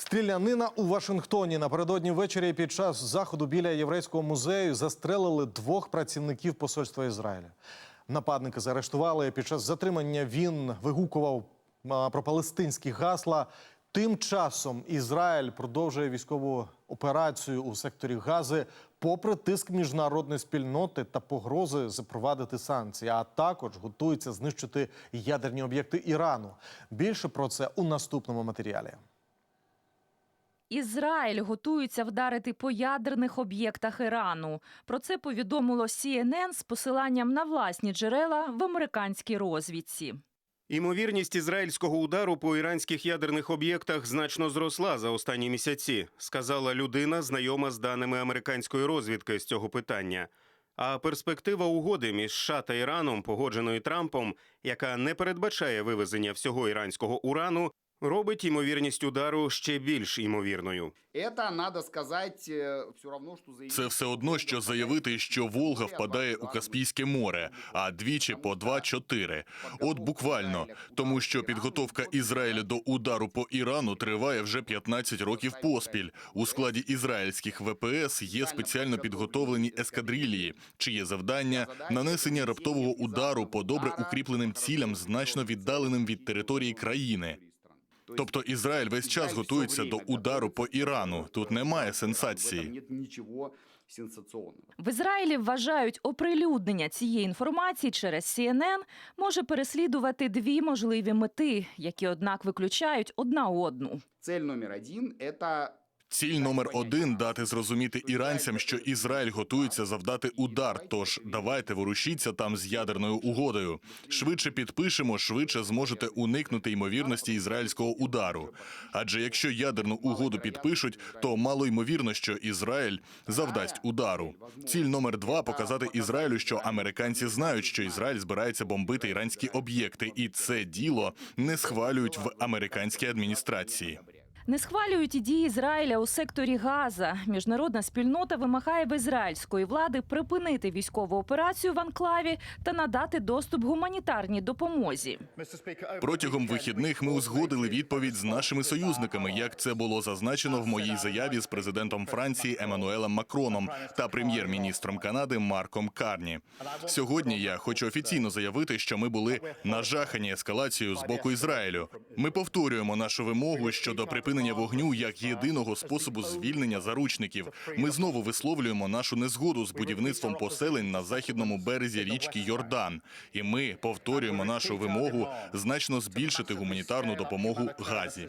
Стрілянина у Вашингтоні напередодні ввечері під час заходу біля єврейського музею застрелили двох працівників посольства Ізраїля. Нападника заарештували. Під час затримання він вигукував а, про палестинські гасла. Тим часом Ізраїль продовжує військову операцію у секторі Гази, попри тиск міжнародної спільноти та погрози запровадити санкції, а також готується знищити ядерні об'єкти Ірану. Більше про це у наступному матеріалі. Ізраїль готується вдарити по ядерних об'єктах Ірану. Про це повідомило CNN з посиланням на власні джерела в американській розвідці. Імовірність ізраїльського удару по іранських ядерних об'єктах значно зросла за останні місяці, сказала людина, знайома з даними американської розвідки з цього питання. А перспектива угоди між США та Іраном, погодженої Трампом, яка не передбачає вивезення всього іранського урану, робить імовірність удару ще більш імовірною. Это, надо сказать, все равно, что заявить... Це все одно, що заявити, що Волга впадає у Каспійське море, а двічі по два-чотири. От буквально, тому що підготовка Ізраїля до удару по Ірану триває вже 15 років поспіль. У складі ізраїльських ВПС є спеціально підготовлені ескадрилії, чиє завдання нанесення раптового удару по добре укріпленим цілям, значно віддаленим від території країни. Тобто Ізраїль весь час готується до удару по Ірану. Тут немає сенсації. В Ізраїлі вважають оприлюднення цієї інформації через CNN може переслідувати дві можливі мети, які однак виключають одна одну. Цель номер один – это Ціль номер один дати зрозуміти іранцям, що Ізраїль готується завдати удар. Тож давайте ворушіться там з ядерною угодою. Швидше підпишемо, швидше зможете уникнути ймовірності ізраїльського удару. Адже якщо ядерну угоду підпишуть, то мало ймовірно, що Ізраїль завдасть удару. Ціль номер два показати Ізраїлю, що американці знають, що Ізраїль збирається бомбити іранські об'єкти, і це діло не схвалюють в американській адміністрації. Не схвалюють і дії Ізраїля у секторі Газа. Міжнародна спільнота вимагає в ізраїльської влади припинити військову операцію в анклаві та надати доступ гуманітарній допомозі. Протягом вихідних ми узгодили відповідь з нашими союзниками, як це було зазначено в моїй заяві з президентом Франції Еммануелем Макроном та прем'єр-міністром Канади Марком Карні. Сьогодні я хочу офіційно заявити, що ми були нажахані ескалацією з боку Ізраїлю. Ми повторюємо нашу вимогу щодо припинення вогню як єдиного способу звільнення заручників. Ми знову висловлюємо нашу незгоду з будівництвом поселень на західному березі річки Йордан, і ми повторюємо нашу вимогу значно збільшити гуманітарну допомогу Газі.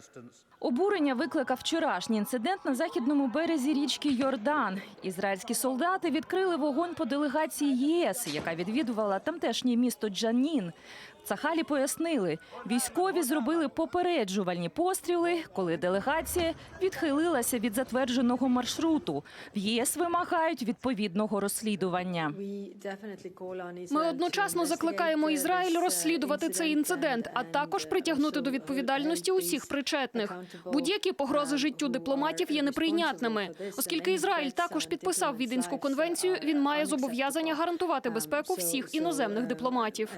Обурення викликав вчорашній інцидент на західному березі річки Йордан. Ізраїльські солдати відкрили вогонь по делегації ЄС, яка відвідувала тамтешнє місто Джанін. Цахалі пояснили, військові зробили попереджувальні постріли, коли делегація відхилилася від затвердженого маршруту. В ЄС вимагають відповідного розслідування. Ми одночасно закликаємо Ізраїль розслідувати цей інцидент, а також притягнути до відповідальності усіх причетних. Будь-які погрози життю дипломатів є неприйнятними, оскільки Ізраїль також підписав Віденську конвенцію. Він має зобов'язання гарантувати безпеку всіх іноземних дипломатів.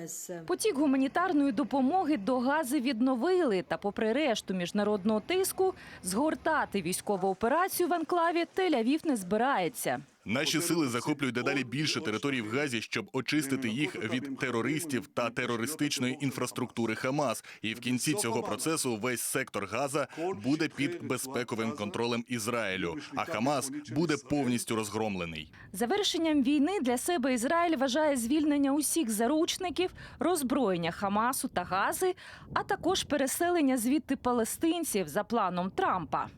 Потік гуманітарної допомоги до Гази відновили. Та, попри решту міжнародного тиску, згортати військову операцію в анклаві Тель-Авів не збирається. Наші сили захоплюють дедалі більше територій в Газі, щоб очистити їх від терористів та терористичної інфраструктури Хамас. І в кінці цього процесу весь сектор Газа буде під безпековим контролем Ізраїлю. А Хамас буде повністю розгромлений. Завершенням війни для себе Ізраїль вважає звільнення усіх заручників, роззброєння Хамасу та Гази, а також переселення звідти палестинців за планом Трампа.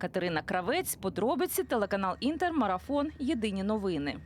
Катерина Кравець, подробиці, телеканал Інтер, Марафон. Єдині новини.